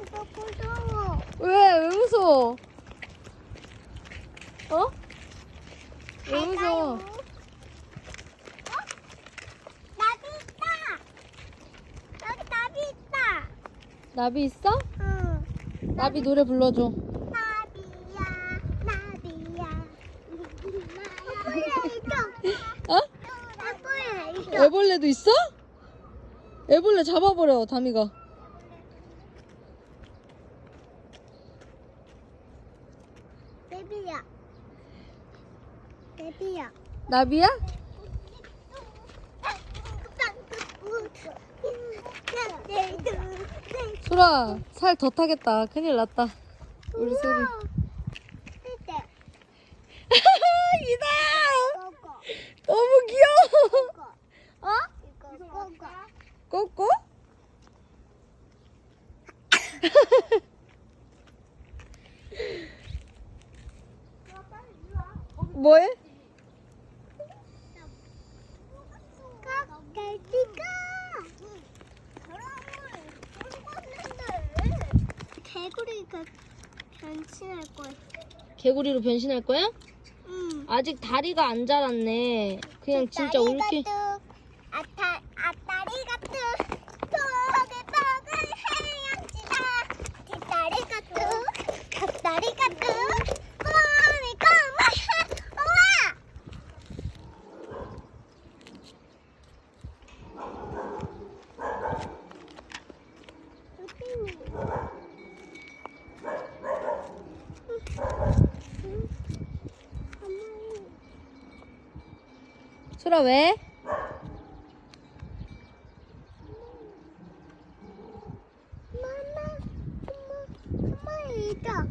오빠 무서워. 왜? 왜 무서워? 어? 왜 무서워? 어? 나비 있다. 여기 나비 있다. 나비 있어? 나비 노래 불러줘. 나비야, 나비야. 나비야. 애벌레 있어? 애벌레도 있어? 애벌레 잡아버려, 다미가. 베비야. 베비야. 나비야? 소라, 살 더 타겠다. 큰일 났다. 우리 소리. 이다! 너무 귀여워! 어? 꼬꼬? 뭐해? 갈비가 개구리가 변신할 거야. 개구리로 변신할 거야? 응. 아직 다리가 안 자랐네. 그냥 진짜 올게. 아타 아따리 같은 포글포글 해양지다 뒷다리 같은 갓다리 같은 꼬미 꼬마 우와 소라 왜? 엄마, 엄마, 엄마 있다.